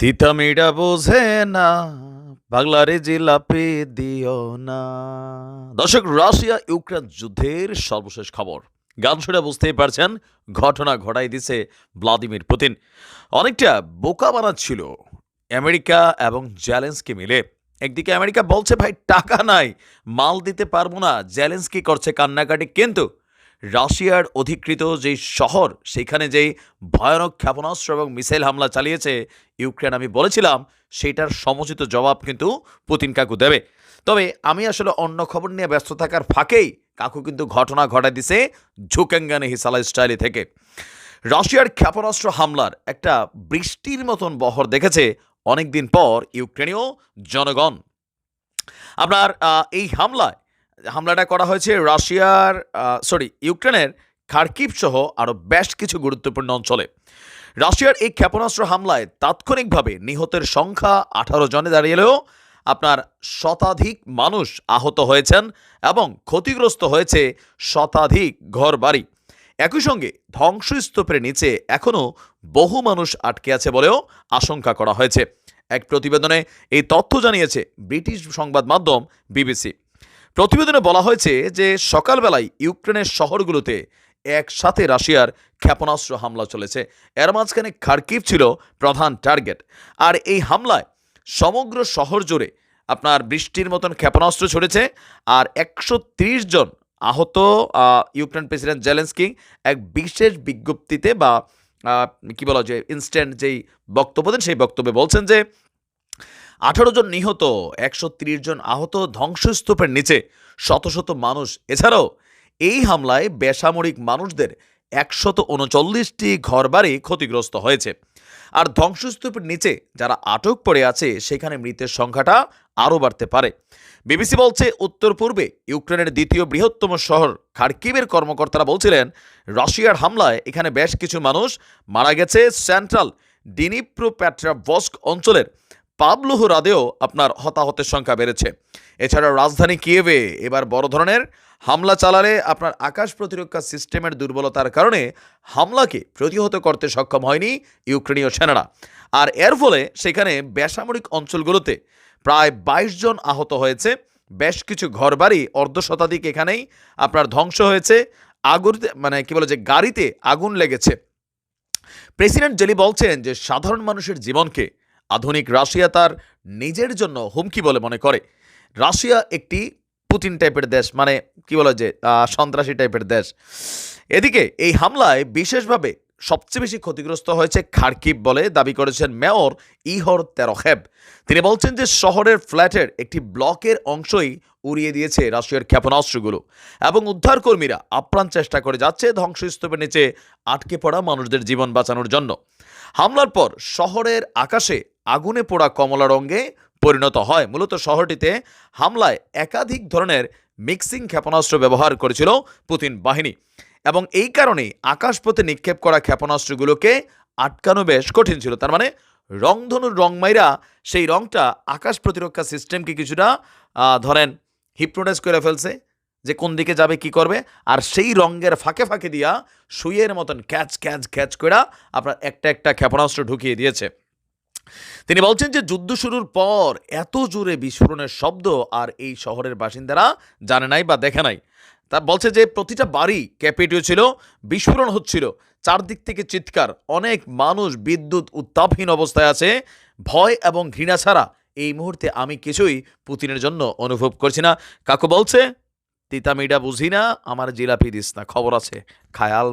তিতা মিডা বোঝে না, বাংলারে জিলাপি দিও না। দর্শক, রাশিয়া, ইউক্রেন যুদ্ধের সর্বশেষ খবর। গান শুনে বুঝতেই পারছেন, ঘটনা ঘটাই দিছে ভ্লাদিমির পুতিন। অনেকটা বোকা বানাচ্ছিল আমেরিকা এবং জ্যালেন্সকে মিলে। একদিকে আমেরিকা বলছে, ভাই, টাকা নাই, মাল দিতে পারব না জ্যালেন্সকি করছে কান্নাকাটি, কিন্তু রাশিয়ার অধিকৃত যেই শহর, সেখানে যেই ভয়ানক ক্ষেপণাস্ত্র এবং মিসাইল হামলা চালিয়েছে ইউক্রেন, আমি বলেছিলাম সেটার সমুচিত জবাব কিন্তু পুতিন কাকু দেবে। তবে আমি আসলে অন্য খবর নিয়ে ব্যস্ত থাকার ফাঁকেই কাকু কিন্তু ঘটনা ঘটায় দিছে ঝুকেঙ্গানে হিসালা স্টাইলি থেকে। রাশিয়ার ক্ষেপণাস্ত্র হামলার একটা বৃষ্টির মতন বহর দেখেছে অনেকদিন পর ইউক্রেনীয় জনগণ। আপনার এই হামলায় হামলাটা করা হয়েছে রাশিয়ার সরি ইউক্রেনের খার্কিভ সহ আরও বেশ কিছু গুরুত্বপূর্ণ অঞ্চলে। রাশিয়ার এই ক্ষেপণাস্ত্র হামলায় তাৎক্ষণিকভাবে নিহতের সংখ্যা আঠারো জনে দাঁড়িয়েলেও আপনার শতাধিক মানুষ আহত হয়েছেন এবং ক্ষতিগ্রস্ত হয়েছে শতাধিক ঘরবাড়ি। একই সঙ্গে ধ্বংসস্তূপের নিচে এখনও বহু মানুষ আটকে আছে বলেও আশঙ্কা করা হয়েছে। এক প্রতিবেদনে এই তথ্য জানিয়েছে ব্রিটিশ সংবাদ মাধ্যম বিবিসি। প্রতিবেদনে বলা হয়েছে যে সকালবেলায় ইউক্রেনের শহরগুলোতে একসাথে রাশিয়ার ক্ষেপণাস্ত্র হামলা চলেছে। এর মাঝখানে খার্কিভ ছিল প্রধান টার্গেট। আর এই হামলায় সমগ্র শহর জুড়ে আপনার বৃষ্টির মতন ক্ষেপণাস্ত্র ছড়েছে। আর একশো জন আহত ইউক্রেন প্রেসিডেন্ট জেলেন্সকি এক বিশেষ বিজ্ঞপ্তিতে বা কি বলা যায় ইনস্ট্যান্ট যেই বক্তব্য দেন সেই বক্তব্যে বলছেন যে আঠারো জন নিহত, একশো ত্রিশ জন আহত, ধ্বংসস্তূপের নিচে শত শত মানুষ। এছাড়াও এই হামলায় বেসামরিক মানুষদের একশত উনচল্লিশটি ঘরবাড়ি ক্ষতিগ্রস্ত হয়েছে। আর ধ্বংসস্তূপের নিচে যারা আটক পড়ে আছে, সেখানে মৃতের সংখ্যাটা আরও বাড়তে পারে। বিবিসি বলছে, উত্তর পূর্বে ইউক্রেনের দ্বিতীয় বৃহত্তম শহর খার্কিবের কর্মকর্তারা বলছিলেন, রাশিয়ার হামলায় এখানে বেশ কিছু মানুষ মারা গেছে সেন্ট্রাল ডিনিপ্রো প্যাট্রাভস্ক অঞ্চলের। পাবলুহ রাদেও আপনার হতাহতের সংখ্যা বেড়েছে। এছাড়া রাজধানী কিয়েভে এবার বড় ধরনের হামলা চালালে আপনার আকাশ প্রতিরক্ষা সিস্টেমের দুর্বলতার কারণে হামলাকে প্রতিহত করতে সক্ষম হয়নি ইউক্রেনীয় সেনারা। আর এর ফলে সেখানে বেসামরিক অঞ্চলগুলোতে প্রায় বাইশ জন আহত হয়েছে। বেশ কিছু ঘরবাড়ি অর্ধ শতাধিক এখানেই আপনার ধ্বংস হয়েছে। আগুনতে মানে কি বলে যে গাড়িতে আগুন লেগেছে। প্রেসিডেন্ট জেলি বলছেন যে সাধারণ মানুষের জীবনকে আধুনিক রাশিয়া তার নিজের জন্য হুমকি বলে মনে করে। রাশিয়া একটি পুতিন টাইপের দেশ মানে কি বলা যে সন্ত্রাসী টাইপের দেশ। এদিকে এই হামলায় বিশেষভাবে সবচেয়ে বেশি ক্ষতিগ্রস্ত হয়েছে খার্কিব বলে দাবি করেছেন মেয়র ইহর তেরোহেব তিনি বলছেন যে শহরের ফ্ল্যাটের একটি ব্লকের অংশই উড়িয়ে দিয়েছে রাশিয়ার ক্ষেপণাস্ত্রগুলো এবং উদ্ধারকর্মীরা আপ্রাণ চেষ্টা করে যাচ্ছে ধ্বংসস্তূপের নিচে আটকে পড়া মানুষদের জীবন বাঁচানোর জন্য। হামলার পর শহরের আকাশে আগুনে পোড়া কমলা রঙে পরিণত হয়। মূলত শহরটিতে হামলায় একাধিক ধরনের মিক্সিং ক্ষেপণাস্ত্র ব্যবহার করেছিল পুতিন বাহিনী। এবং এই কারণেই আকাশপথে নিক্ষেপ করা ক্ষেপণাস্ত্রগুলোকে আটকানো বেশ কঠিন ছিল। তার মানে রংধনুর রং মাইরা সেই রংটা আকাশ প্রতিরক্ষা সিস্টেমকে কিছুটা ধরেন হিপনোটাইজ করে ফেলছে যে কোন দিকে যাবে, কি করবে, আর সেই রঙের ফাঁকে ফাঁকে দিয়া সুইয়ের মতন ক্যাচ ক্যাচ ক্যাচ করে আপনার একটা একটা ক্ষেপণাস্ত্র ঢুকিয়ে দিয়েছে। তিনি বলছেন যে যুদ্ধ শুরুর পর এত জোরে বিস্ফোরণের শব্দ আর এই শহরের বাসিন্দারা জানে নাই বা দেখে নাই। তার বলছে যে প্রতিটা বাড়ি ক্যাপিটিও ছিল, বিস্ফোরণ হচ্ছিল। চারদিক থেকে চিৎকার, অনেক মানুষ বিদ্যুৎ উত্তাপহীন অবস্থায় আছে। ভয় এবং ঘৃণা ছাড়া এই মুহূর্তে আমি কিছুই পুতিনের জন্য অনুভব করছি না। কাকু বলছে, তিতামিডা বুঝি না, আমার জিলাপি দিস না, খবর আছে, খায়াল